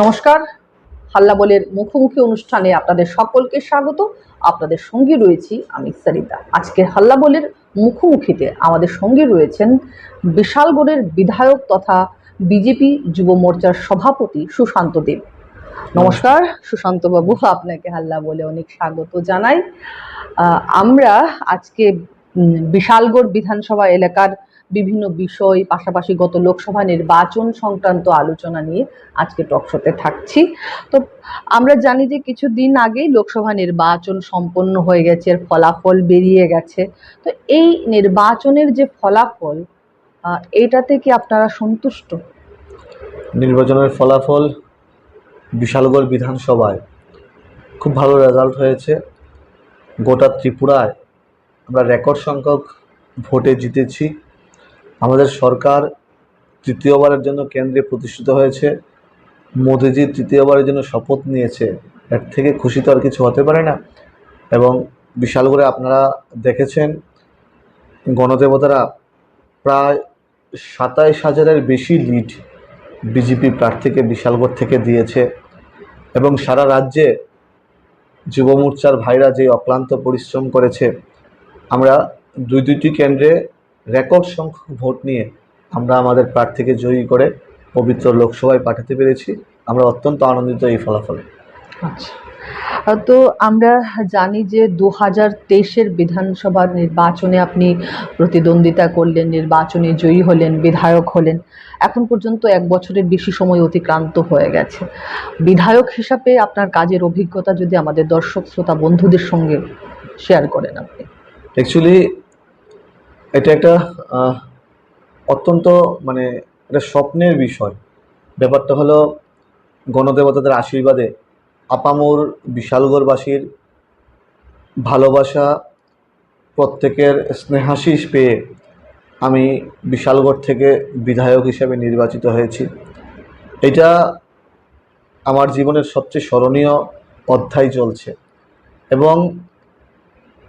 নমস্কার। হাল্লা বলের মুখোমুখি অনুষ্ঠানে আপনাদের সকলকে স্বাগত। আপনাদের সঙ্গে রয়েছি আমি সারিতা। আজকের হাল্লা বলের মুখোমুখিতে আমাদের সঙ্গে রয়েছেন বিশালগড়ের বিধায়ক তথা বিজেপি যুব মোর্চার সভাপতি সুশান্ত দেব। নমস্কার সুশান্ত বাবু, আপনাকে হাল্লা বলে অনেক স্বাগত জানাই। আমরা আজকে বিশালগড় বিধানসভা এলাকার বিভিন্ন বিষয়, পাশাপাশি গত লোকসভা নির্বাচন সংক্রান্ত আলোচনা নিয়ে আজকে টকশোতে থাকছি। তো আমরা জানি যে কিছুদিন আগেই লোকসভা নির্বাচন সম্পন্ন হয়ে গেছে, এর ফলাফল বেরিয়ে গেছে। তো এই নির্বাচনের যে ফলাফল এটাতে কি আপনারা সন্তুষ্ট? নির্বাচনের ফলাফল বিশালগড় বিধানসভায় খুব ভালো রেজাল্ট হয়েছে। গোটা ত্রিপুরায় আমরা রেকর্ড সংখ্যক ভোটে জিতেছি। আমাদের সরকার তৃতীয়বারের জন্য কেন্দ্রে প্রতিষ্ঠিত হয়েছে। মোদিজি তৃতীয়বারের জন্য শপথ নিয়েছে। এর থেকে খুশি তো আর কিছু হতে পারে না। এবং বিশাল করে আপনারা দেখেছেন, গণদেবতারা প্রায় সাতাইশ হাজারের বেশি লিড বিজেপি প্রার্থীকে বিশালগড় থেকে দিয়েছে। এবং সারা রাজ্যে যুব মোর্চার ভাইরা যে অক্লান্ত পরিশ্রম করেছে, আমরা দুই দুইটি কেন্দ্রে রেকর্ড সংখ্যক ভোট নিয়ে আমরা আমাদের প্রার্থীকে জয়ী করে পবিত্র লোকসভায় পাঠাতে পেরেছি। আমরা অত্যন্ত আনন্দিত এই ফলাফলে। আচ্ছা। তো আমরা জানি যে দু হাজার তেইশের বিধানসভা নির্বাচনে আপনি প্রতিদ্বন্দ্বিতা করলেন নির্বাচনে জয়ী হলেন বিধায়ক হলেন। এখন পর্যন্ত এক বছরের বেশি সময় অতিক্রান্ত হয়ে গেছে। বিধায়ক হিসাবে আপনার কাজের অভিজ্ঞতা যদি আমাদের দর্শক শ্রোতা বন্ধুদের সঙ্গে শেয়ার করেন আপনি। অ্যাকচুয়ালি এটা একটা অত্যন্ত মানে এটা স্বপ্নের বিষয়। ব্যাপারটা হলো গণদেবতাদের আশীর্বাদে আপামোর বিশালগড়বাসীর ভালোবাসা প্রত্যেকের স্নেহাশিস পেয়ে আমি বিশালগড় থেকে বিধায়ক হিসেবে নির্বাচিত হয়েছি। এটা আমার জীবনের সবচেয়ে স্মরণীয় অধ্যায় চলছে। এবং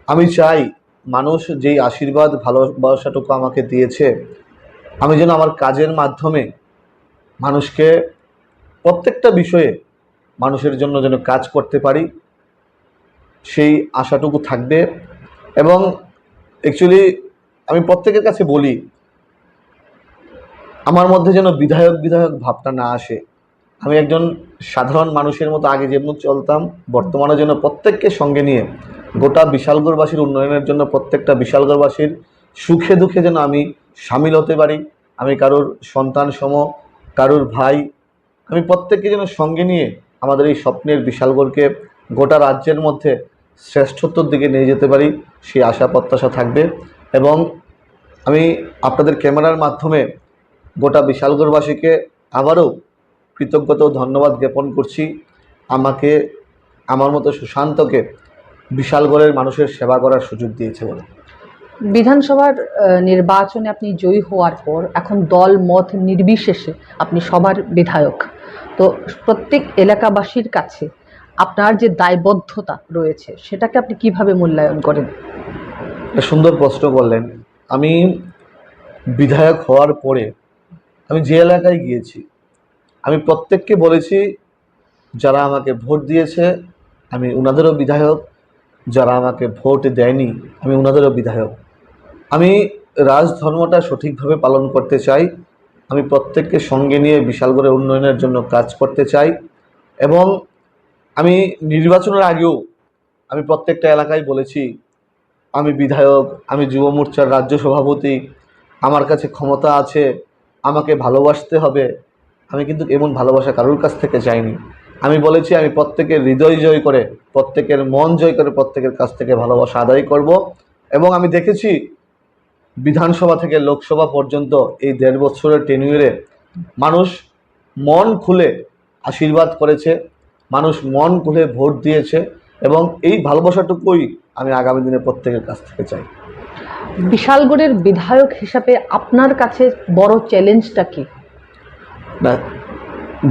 আমি চাই মানুষ যেই আশীর্বাদ, ভালোবাসাটুকু আমাকে দিয়েছে, আমি যেন আমার কাজের মাধ্যমে মানুষকে প্রত্যেকটা বিষয়ে মানুষের জন্য যেন কাজ করতে পারি, সেই আশাটুকু থাকবে। এবং অ্যাকচুয়ালি আমি প্রত্যেকের কাছে বলি, আমার মধ্যে যেন বিধায়ক বিধায়ক ভাবটা না আসে। আমি একজন সাধারণ মানুষের মতো আগে যেমন চলতাম বর্তমানে যেন প্রত্যেককে সঙ্গে নিয়ে গোটা বিশালগড়বাসীর উন্নয়নের জন্য প্রত্যেকটা বিশালগড়বাসীর সুখে দুঃখে যেন আমি সামিল হতে পারি, আমি কারোর সন্তান সম, কারোর ভাই, আমি প্রত্যেককে যেন সঙ্গে নিয়ে আমাদের এই স্বপ্নের বিশালগড়কে গোটা রাজ্যের মধ্যে শ্রেষ্ঠত্বর দিকে নিয়ে যেতে পারি, সেই আশা প্রত্যাশা থাকবে। এবং আমি আপনাদের ক্যামেরার মাধ্যমে গোটা বিশালগড়বাসীকে আবারও কৃতজ্ঞতা ও ধন্যবাদ জ্ঞাপন করছি। আমাকে আমার মতো সুশান্তকে বিশালগড়ের মানুষের সেবা করার সুযোগ দিয়েছে বলে। বিধানসভার নির্বাচনে আপনি জয়ী হওয়ার পর এখন দল মত নির্বিশেষে আপনি সবার বিধায়ক। তো প্রত্যেক এলাকাবাসীর কাছে আপনার যে দায়বদ্ধতা রয়েছে সেটাকে আপনি কীভাবে মূল্যায়ন করেন? সুন্দর প্রশ্ন করলেন। আমি বিধায়ক হওয়ার পরে আমি যে এলাকায় গিয়েছি আমি প্রত্যেককে বলেছি, যারা আমাকে ভোট দিয়েছে, আমি ওনাদেরও বিধায়ক। যারা আমাকে ভোট দেয়নি, আমি ওনাদেরও বিধায়ক। আমি রাজধর্মটা সঠিকভাবে পালন করতে চাই। আমি প্রত্যেককে সঙ্গে নিয়ে বিশালগড়ের উন্নয়নের জন্য কাজ করতে চাই। এবং আমি নির্বাচনের আগেও আমি প্রত্যেকটা এলাকায় বলেছি, আমি বিধায়ক, আমি যুব মোর্চার রাজ্য সভাপতি, আমার কাছে ক্ষমতা আছে, আমাকে ভালোবাসতে হবে। আমি কিন্তু এমন ভালোবাসা কারোর কাছ থেকে চাইনি। আমি বলেছি, আমি প্রত্যেকের হৃদয় জয় করে, প্রত্যেকের মন জয় করে প্রত্যেকের কাছ থেকে ভালোবাসা আদায় করব এবং আমি দেখেছি বিধানসভা থেকে লোকসভা পর্যন্ত এই দেড় বছরের টেনিউরে মানুষ মন খুলে আশীর্বাদ করেছে, মানুষ মন খুলে ভোট দিয়েছে এবং এই ভালোবাসাটুকুই আমি আগামী দিনে প্রত্যেকের কাছ থেকে চাই। বিশালগড়ের বিধায়ক হিসাবে আপনার কাছে বড় চ্যালেঞ্জটা কি? না,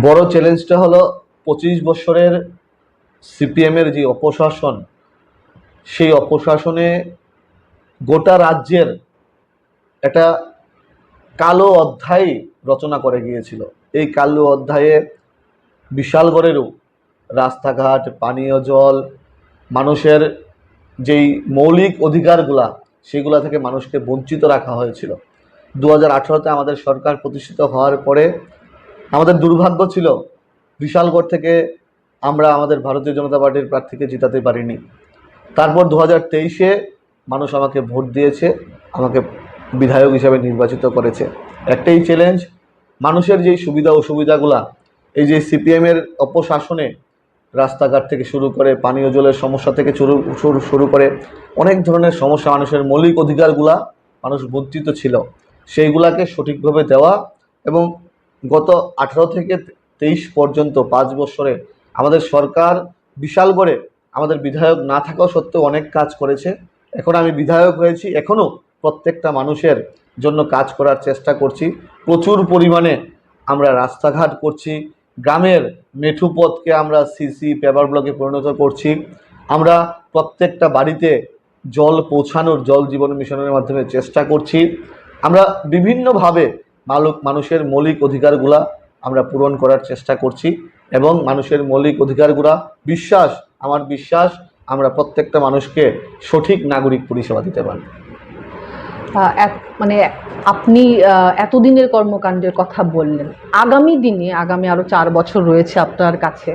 বড় চ্যালেঞ্জটা হলো পঁচিশ বছরের সিপিএমের যে অপশাসন, সেই অপশাসনে গোটা রাজ্যের একটা কালো অধ্যায় রচনা করে গিয়েছিল। এই কালো অধ্যায়ে বিশালগড়েরও রাস্তাঘাট, পানীয় জল, মানুষের যেই মৌলিক অধিকারগুলা, সেগুলা থেকে মানুষকে বঞ্চিত রাখা হয়েছিল। দু হাজার আমাদের সরকার প্রতিষ্ঠিত হওয়ার পরে আমাদের দুর্ভাগ্য ছিল, বিশালগড় থেকে আমরা আমাদের ভারতীয় জনতা পার্টির প্রার্থীকে জিতাতে পারিনি। তারপর দু হাজার তেইশে মানুষ আমাকে ভোট দিয়েছে, আমাকে বিধায়ক হিসাবে নির্বাচিত করেছে। একটাই চ্যালেঞ্জ মানুষের যেই সুবিধা অসুবিধাগুলা, এই যে সিপিএমের অপশাসনে রাস্তাঘাট থেকে শুরু করে, পানীয় জলের সমস্যা থেকে শুরু শুরু করে অনেক ধরনের সমস্যা, মানুষের মৌলিক অধিকারগুলা মানুষ বঞ্চিত ছিল। সেইগুলাকে সঠিকভাবে দেওয়া এবং গত আঠারো থেকে তেইশ পর্যন্ত পাঁচ বছরে আমাদের সরকার বিশাল করে আমাদের বিধায়ক না থাকাও সত্ত্বেও অনেক কাজ করেছে। এখন আমি বিধায়ক হয়েছি এখনও প্রত্যেকটা মানুষের জন্য কাজ করার চেষ্টা করছি। প্রচুর পরিমাণে আমরা রাস্তাঘাট করছি, গ্রামের মেঠু পথকে আমরা সিসি পেপার ব্লকে পরিণত করছি। আমরা প্রত্যেকটা বাড়িতে জল পৌঁছানোর, জল জীবন মিশনের মাধ্যমে চেষ্টা করছি। আমরা বিভিন্নভাবে মালুক মানুষের মৌলিক অধিকারগুলা আমরা পূরণ করার চেষ্টা করছি এবং মানুষের মৌলিক অধিকারগুলা বিশ্বাস, আমার বিশ্বাস, আমরা প্রত্যেকটা মানুষকে সঠিক নাগরিক পরিষেবা দিতে পারি। মানে আপনি এতদিনের কর্মকাণ্ডের কথা বললেন। আগামী দিনে, আগামী আরও চার বছর রয়েছে আপনার কাছে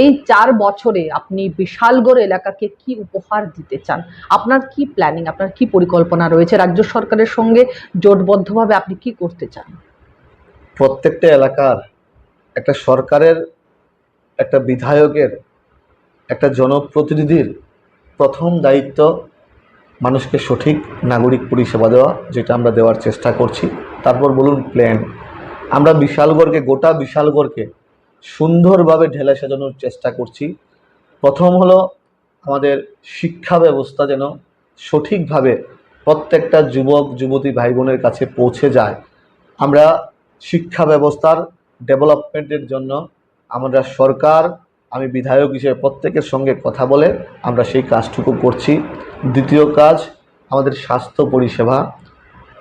এই চার বছরে আপনি বিশালগড় এলাকাকে কি উপহার দিতে চান? আপনার কি প্ল্যানিং আপনার কি পরিকল্পনা রয়েছে? রাজ্য সরকারের সঙ্গে জোটবদ্ধভাবে আপনি কি করতে চান? প্রত্যেকটা এলাকার একটা সরকারের, একটা বিধায়কের, একটা জনপ্রতিনিধির প্রথম দায়িত্ব মানুষকে সঠিক নাগরিক পরিষেবা দেওয়া, যেটা আমরা দেওয়ার চেষ্টা করছি। তারপর বলুন প্ল্যান আমরা বিশালগড়কে, গোটা বিশালগড়কে সুন্দরভাবে ঢেলে সাজানোর চেষ্টা করছি। প্রথম হলো আমাদের শিক্ষা ব্যবস্থা যেন সঠিকভাবে প্রত্যেকটা যুবক, যুবতী ভাই বোনের কাছে পৌঁছে যায়। আমরা শিক্ষা ব্যবস্থার ডেভেলপমেন্টের জন্য আমরা সরকার, আমি বিধায়ক হিসেবে প্রত্যেকের সঙ্গে কথা বলে আমরা সেই কাজটুকু করছি। দ্বিতীয় কাজ, আমাদের স্বাস্থ্য পরিষেবা।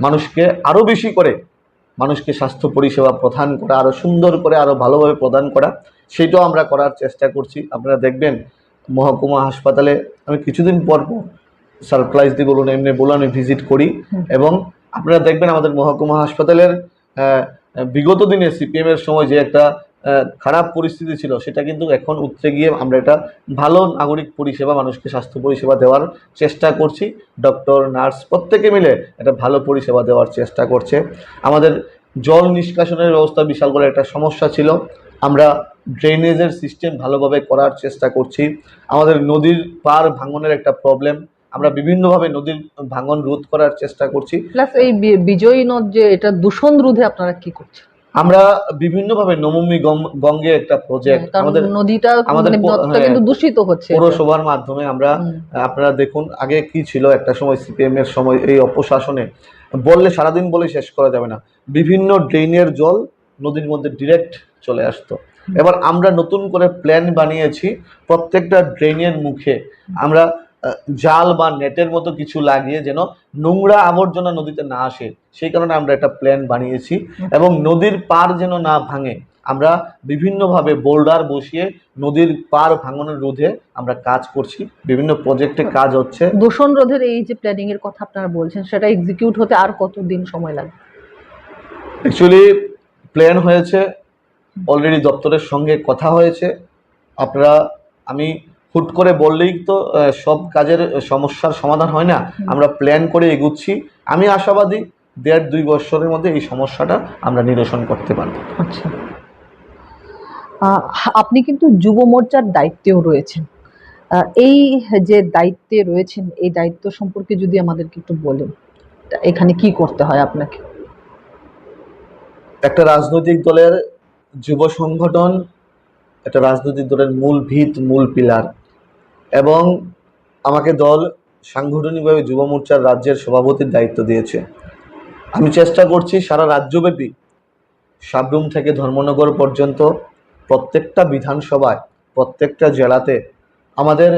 মানুষকে আরও বেশি করে মানুষকে স্বাস্থ্য পরিষেবা প্রদান করা আরও সুন্দর করে আরও ভালোভাবে প্রদান করা সেটাও আমরা করার চেষ্টা করছি। আপনারা দেখবেন মহকুমা হাসপাতালে আমি কিছুদিন পর পর সারপ্রাইজ দিয়ে বলুন এমনি বলুন আমি ভিজিট করি। এবং আপনারা দেখবেন আমাদের মহকুমা হাসপাতালের বিগত দিনে সিপিএমের সময় যে একটা খারাপ পরিস্থিতি ছিল, সেটা কিন্তু এখন উঠতে গিয়ে আমরা এটা ভালো নাগরিক পরিষেবা, মানুষকে স্বাস্থ্য পরিষেবা দেওয়ার চেষ্টা করছি। ডক্টর, নার্স প্রত্যেকে মিলে একটা ভালো পরিষেবা দেওয়ার চেষ্টা করছে। আমাদের জল নিষ্কাশনের ব্যবস্থা বিশাল করে একটা সমস্যা ছিল। আমরা ড্রেনেজের সিস্টেম ভালোভাবে করার চেষ্টা করছি। আমাদের নদীর পার ভাঙনের একটা প্রবলেম, আমরা বিভিন্নভাবে নদীর ভাঙন রোধ করার চেষ্টা করছি। প্লাস এই বিজয়ী নদ যে, এটা দূষণ রোধে আপনারা কি করছেন? আমরা বিভিন্নভাবে নবমী গম- গঙ্গে একটা প্রজেক্ট হ্যাঁ, আমাদের নদীটা আমাদের মানে হ্যাঁ, কিন্তু দূষিত হচ্ছে পৌরসভার মাধ্যমে আমরা আপনারা দেখুন আগে কি ছিল একটা সময় সিপিএম এর সময় এই অপশাসনে। বললে সারাদিন বলে শেষ করা যাবে না। বিভিন্ন ড্রেনের জল নদীর মধ্যে ডিরেক্ট চলে আসতো। এবার আমরা নতুন করে প্ল্যান বানিয়েছি প্রত্যেকটা ড্রেনের মুখে। আমরা জাল বা নেটের মতো কিছু লাগিয়ে যেন নোংরা আবর্জনা নদীতে না আসে। সেই কারণে আমরা একটা প্ল্যান বানিয়েছি এবং নদীর পার যেন না ভাঙে আমরা বিভিন্নভাবে বোল্ডার বসিয়ে নদীর পার ভাঙনের রোধে আমরা কাজ করছি। বিভিন্ন প্রজেক্টে কাজ হচ্ছে। দূষণ রোধের এই যে প্ল্যানিং এর কথা আপনারা বলছেন সেটা এক্সিকিউট হতে আর কতদিন সময় লাগবে? অ্যাকচুয়ালি প্ল্যান হয়েছে অলরেডি দপ্তরের সঙ্গে কথা হয়েছে। আপনারা আমি হুট করে বললেই তো সব কাজের সমস্যার সমাধান হয় না। আমরা প্ল্যান করে এগুচ্ছি। আমি আশাবাদী দেড় দুই বছরের মধ্যে এই সমস্যাটা আমরা নিরসন করতে পারব। আচ্ছা। আপনি কিন্তু যুব মোর্চার দায়িত্বেও রয়েছেন। এই যে দায়িত্বে রয়েছেন এই দায়িত্ব সম্পর্কে যদি আমাদেরকে একটু বলেন এখানে কি করতে হয় আপনাকে? একটা রাজনৈতিক দলের যুব সংগঠন একটা রাজনৈতিক দলের মূল ভিত মূল পিলার। এবং আমাকে দল সাংগঠনিকভাবে যুব মোর্চার রাজ্যের সভাপতির দায়িত্ব দিয়েছে। আমি চেষ্টা করছি সারা রাজ্যব্যাপী সাবরুম থেকে ধর্মনগর পর্যন্ত প্রত্যেকটা বিধানসভায়, প্রত্যেকটা জেলাতে আমাদের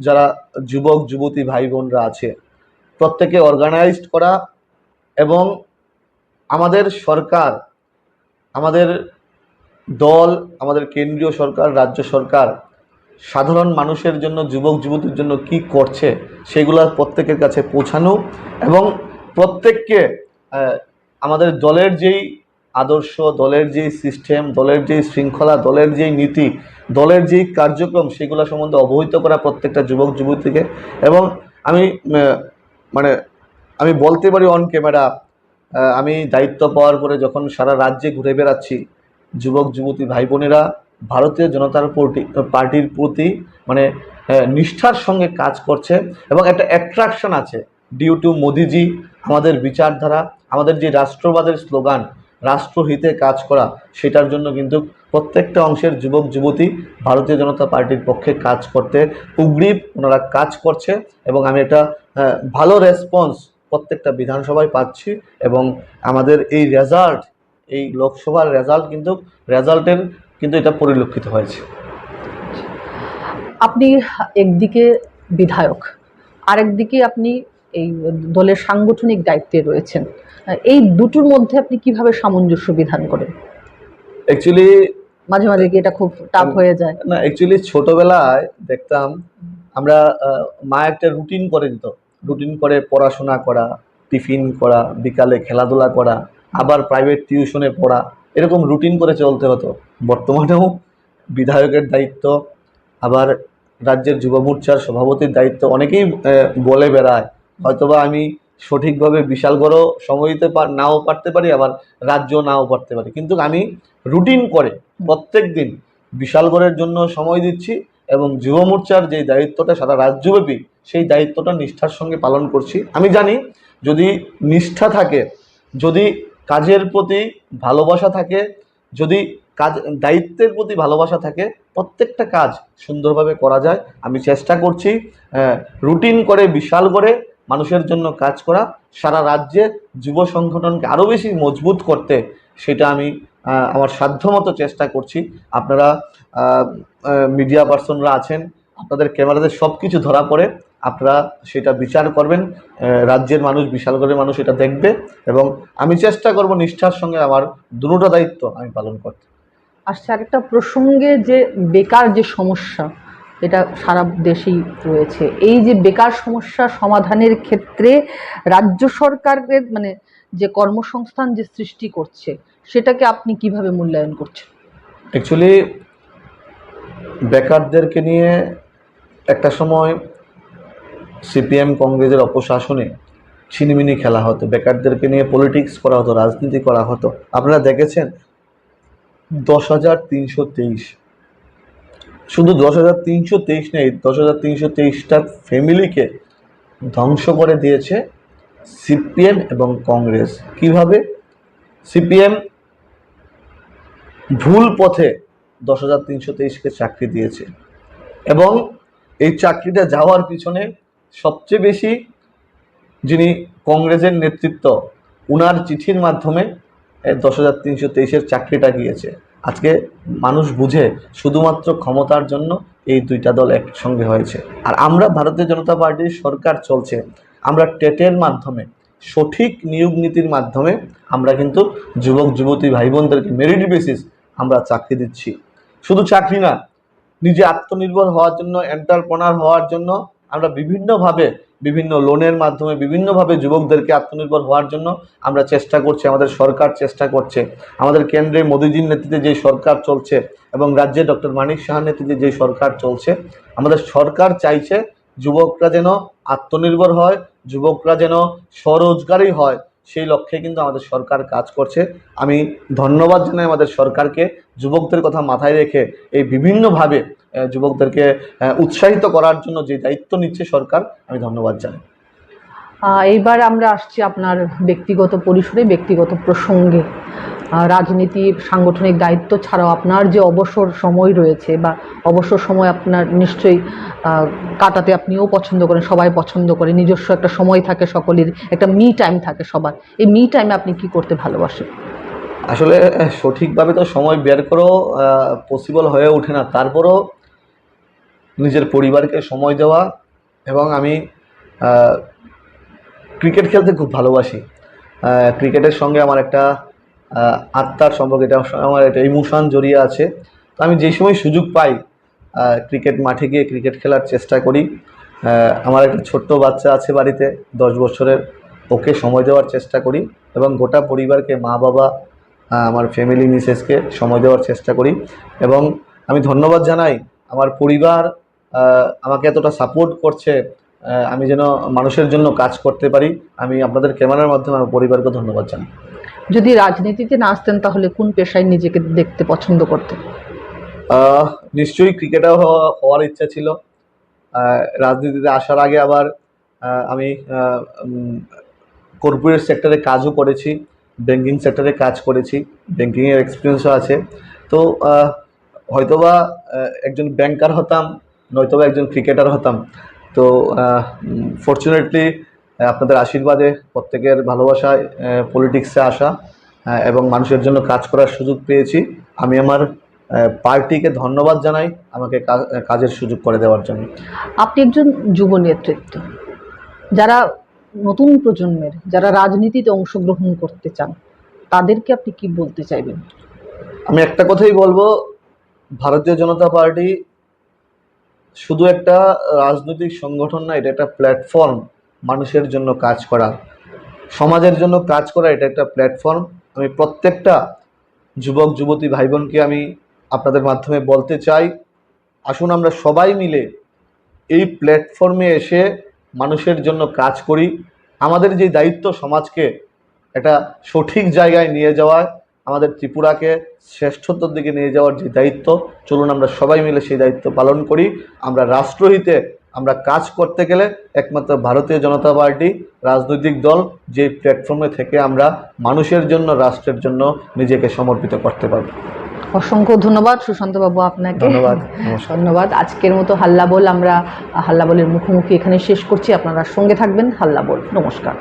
যারা যুবক, যুবতী ভাই বোনরা আছে প্রত্যেকে অর্গানাইজড করা এবং আমাদের সরকার, আমাদের দল, আমাদের কেন্দ্রীয় সরকার, রাজ্য সরকার সাধারণ মানুষের জন্য, যুবক, যুবতীর জন্য কি করছে, সেগুলো প্রত্যেকের কাছে পৌঁছানো এবং প্রত্যেককে আমাদের দলের যেই আদর্শ, দলের যেই সিস্টেম, দলের যেই শৃঙ্খলা, দলের যেই নীতি, দলের যেই কার্যক্রম, সেগুলো সম্বন্ধে অবহিত করা প্রত্যেকটা যুবক, যুবতীকে এবং আমি মানে আমি বলতে পারি অন ক্যামেরা আমি দায়িত্ব পাওয়ার পরে যখন সারা রাজ্যে ঘুরে বেড়াচ্ছি, যুবক, যুবতী ভাই বোনেরা ভারতীয় জনতার পার্টি পার্টির প্রতি মানে নিষ্ঠার সঙ্গে কাজ করছে এবং একটা অ্যাট্রাকশন আছে। ডিউ টু মোদিজি আমাদের বিচারধারা আমাদের যে রাষ্ট্রবাদের স্লোগান রাষ্ট্রহিতে কাজ করা সেটার জন্য কিন্তু প্রত্যেকটা অংশের যুবক যুবতী ভারতীয় জনতা পার্টির পক্ষে কাজ করতে উগ্রীব ওনারা কাজ করছে এবং আমি আহ, ভালো রেসপন্স প্রত্যেকটা বিধানসভায় পাচ্ছি এবং আমাদের এই রেজাল্ট এই লোকসভার রেজাল্ট কিন্তু রেজাল্টের কিন্তু এটা পরিলক্ষিত হয়েছে। আপনি একদিকে বিধায়ক আরেকদিকে আপনি এই দলের সাংগঠনিক দায়িত্বে রয়েছেন। এই দুটোর মধ্যে আপনি কীভাবে সামঞ্জস্য বিধান করেন? অ্যাকচুয়ালি মাঝে মাঝে কি এটা খুব টাফ হয়ে যায়? না অ্যাকচুয়ালি ছোটবেলায় দেখতাম আমরা মা একটা রুটিন করে দিত। রুটিন করে পড়াশোনা করা টিফিন করা বিকালে খেলাধুলা করা আবার প্রাইভেট টিউশনে পড়া। এরকম রুটিন করে চলতে হতো। বর্তমানেও বিধায়কের দায়িত্ব, আবার রাজ্যের যুব মোর্চার সভাপতির দায়িত্ব অনেকেই বলে বেড়ায়। হয়তোবা আমি সঠিকভাবে বিশালগড় সময় দিতে পার, নাও পারতে পারি, আবার রাজ্য নাও পারতে পারি। কিন্তু আমি রুটিন করে প্রত্যেক দিন বিশালগড়ের জন্য সময় দিচ্ছি এবং যুব মোর্চার যে দায়িত্বটা সারা রাজ্যব্যাপী, সেই দায়িত্বটা নিষ্ঠার সঙ্গে পালন করছি। আমি জানি যদি নিষ্ঠা থাকে, যদি কাজের প্রতি ভালোবাসা থাকে, যদি কাজ, দায়িত্বের প্রতি ভালোবাসা থাকে, প্রত্যেকটা কাজ সুন্দরভাবে করা যায়। আমি চেষ্টা করছি রুটিন করে, বিশাল করে মানুষের জন্য কাজ করা, সারা রাজ্যে যুব সংগঠনকে আরও বেশি মজবুত করতে সেটা আমি আমার সাধ্যমতো চেষ্টা করছি। আপনারা মিডিয়া পার্সনরা আছেন, আপনাদের ক্যামেরাতে সব কিছু ধরা পড়ে। আপনারা সেটা বিচার করবেন রাজ্যের মানুষ বিশালগড়ের মানুষ এটা দেখবে এবং আমি চেষ্টা করব নিষ্ঠার সঙ্গে আমার দুটো দায়িত্ব আমি পালন করতে। আসছে আরেকটা প্রসঙ্গে যে বেকার যে সমস্যা এটা সারা দেশেই রয়েছে। এই যে বেকার সমস্যা সমাধানের ক্ষেত্রে রাজ্য সরকারের মানে যে কর্মসংস্থান যে সৃষ্টি করছে সেটাকে আপনি কীভাবে মূল্যায়ন করছেন? অ্যাকচুয়ালি বেকারদেরকে নিয়ে একটা সময় সিপিএম কংগ্রেসের অপশাসনে ছিনিমিনি খেলা হতো, বেকারদেরকে নিয়ে পলিটিক্স করা হতো, রাজনীতি করা হতো। আপনারা দেখেছেন? দশ হাজার তিনশো তেইশ। শুধু দশ হাজার তিনশো তেইশ নেই, দশ হাজার তিনশো তেইশটা ফ্যামিলিকে ধ্বংস করে দিয়েছে সিপিএম এবং কংগ্রেস। কীভাবে? সিপিএম ভুল পথে দশ হাজার তিনশো তেইশকে চাকরি দিয়েছে এবং এই চাকরিটা যাওয়ার পিছনে সবচেয়ে বেশি যিনি কংগ্রেসের নেতৃত্ব, উনার চিঠির মাধ্যমে দশ হাজার তিনশো তেইশের চাকরিটা গিয়েছে। আজকে মানুষ বুঝে শুধুমাত্র ক্ষমতার জন্য এই দুইটা দল একসঙ্গে হয়েছে। আর আমরা ভারতীয় জনতা পার্টির সরকার চলছে। আমরা টেটের মাধ্যমে, সঠিক নিয়োগ নীতির মাধ্যমে আমরা কিন্তু যুবক, যুবতী ভাই বোনদেরকে মেরিট বেসিস আমরা চাকরি দিচ্ছি। শুধু চাকরি না, নিজে আত্মনির্ভর হওয়ার জন্য এন্টারপ্রনার হওয়ার জন্য আমরা বিভিন্নভাবে, বিভিন্ন লোনের মাধ্যমে, বিভিন্নভাবে যুবকদেরকে আত্মনির্ভর হওয়ার জন্য আমরা চেষ্টা করছি, আমাদের সরকার চেষ্টা করছে। আমাদের কেন্দ্রে মোদীজির নেতৃত্বে যে সরকার চলছে এবং রাজ্যে ডক্টর মানিক সাহার নেতৃত্বে যে সরকার চলছে, আমাদের সরকার চাইছে যুবকরা যেন আত্মনির্ভর হয়, যুবকরা যেন স্বরোজগারই হয়। সেই লক্ষ্যে কিন্তু আমাদের সরকার কাজ করছে। আমি ধন্যবাদ জানাই আমাদের সরকারকে। যুবকদের কথা মাথায় রেখে এই বিভিন্নভাবে যুবকদেরকে উৎসাহিত করার জন্য যে দায়িত্ব নিচ্ছে সরকার, আমি ধন্যবাদ জানাই। এইবার আমরা আসছি আপনার ব্যক্তিগত পরিসরে, ব্যক্তিগত প্রসঙ্গে। রাজনীতি, সাংগঠনিক দায়িত্ব ছাড়াও আপনার যে অবসর সময় রয়েছে বা অবসর সময় আপনার নিশ্চয়ই কাটাতে আপনিও পছন্দ করেন, সবাই পছন্দ করে, নিজস্ব একটা সময় থাকে সকলের, একটা মি টাইম থাকে সবার। এই মি টাইমে আপনি কি করতে ভালোবাসেন? আসলে, সঠিকভাবে তো সময় বের করেও পসিবল হয়ে ওঠে না। তারপরও নিজের পরিবারকে সময় দেওয়া এবং আমি ক্রিকেট খেলতে খুব ভালোবাসি। ক্রিকেটের সঙ্গে আমার একটা আত্মার সম্পর্কে, এটা আমার একটা ইমোশন জড়িয়ে আছে। তো আমি যে সময় সুযোগ পাই ক্রিকেট মাঠে গিয়ে ক্রিকেট খেলার চেষ্টা করি। আমার একটা ছোট্ট বাচ্চা আছে বাড়িতে, দশ বছরের, ওকে সময় দেওয়ার চেষ্টা করি এবং গোটা পরিবারকে, মা বাবা আমার ফ্যামিলি মিসেসকে সময় দেওয়ার চেষ্টা করি। এবং আমি ধন্যবাদ জানাই, আমার পরিবার আমাকে এতটা সাপোর্ট করছে আমি যেন মানুষের জন্য কাজ করতে পারি আমি আপনাদের ক্যামেরার মাধ্যমে আমার পরিবারকে ধন্যবাদ জানাই। যদি রাজনীতিতে না আসতেন তাহলে কোন পেশায় নিজেকে দেখতে পছন্দ করতেন? নিশ্চয়ই ক্রিকেটার হওয়া হওয়ার ইচ্ছা ছিল। রাজনীতিতে আসার আগে আবার আমি কর্পোরেট সেক্টরে কাজও করেছি ব্যাঙ্কিং সেক্টরে কাজ করেছি ব্যাঙ্কিংয়ের এক্সপিরিয়েন্সও আছে। তো হয়তোবা একজন ব্যাংকার হতাম নয়তোবা একজন ক্রিকেটার হতাম। তো ফর্চুনেটলি আপনাদের আশীর্বাদে প্রত্যেকের ভালোবাসায় পলিটিক্সে আসা এবং মানুষের জন্য কাজ করার সুযোগ পেয়েছি। আমি আমার পার্টিকে ধন্যবাদ জানাই আমাকে কাজের সুযোগ করে দেওয়ার জন্য। আপনি একজন যুব নেতৃত্ব। যারা নতুন প্রজন্মের যারা রাজনীতিতে অংশগ্রহণ করতে চান তাদেরকে আপনি কি বলতে চাইবেন? আমি একটা কথাই বলব ভারতীয় জনতা পার্টি শুধু একটা রাজনৈতিক সংগঠন না, এটা একটা প্ল্যাটফর্ম মানুষের জন্য কাজ করা। সমাজের জন্য কাজ করা এটা একটা প্ল্যাটফর্ম আমি প্রত্যেকটা যুবক, যুবতী ভাই বোনকে আমি আপনাদের মাধ্যমে বলতে চাই, আসুন আমরা সবাই মিলে এই প্ল্যাটফর্মে এসে মানুষের জন্য কাজ করি। আমাদের যে দায়িত্ব সমাজকে একটা সঠিক জায়গায় নিয়ে যাওয়ার আমাদের ত্রিপুরাকে শ্রেষ্ঠত্বর দিকে নিয়ে যাওয়ার যে দায়িত্ব চলুন আমরা সবাই মিলে সেই দায়িত্ব পালন করি। আমরা রাষ্ট্রহিতে আমরা কাজ করতে গেলে একমাত্র ভারতীয় জনতা পার্টি রাজনৈতিক দল যে প্ল্যাটফর্মে থেকে আমরা মানুষের জন্য রাষ্ট্রের জন্য নিজেকে সমর্পিত করতে পারব। অসংখ্য ধন্যবাদ সুশান্ত বাবু আপনাকে। ধন্যবাদ ধন্যবাদ। আজকের মতো হাল্লা বল আমরা হাল্লা বলের মুখোমুখি এখানে শেষ করছি। আপনারা সঙ্গে থাকবেন হাল্লা বল। নমস্কার।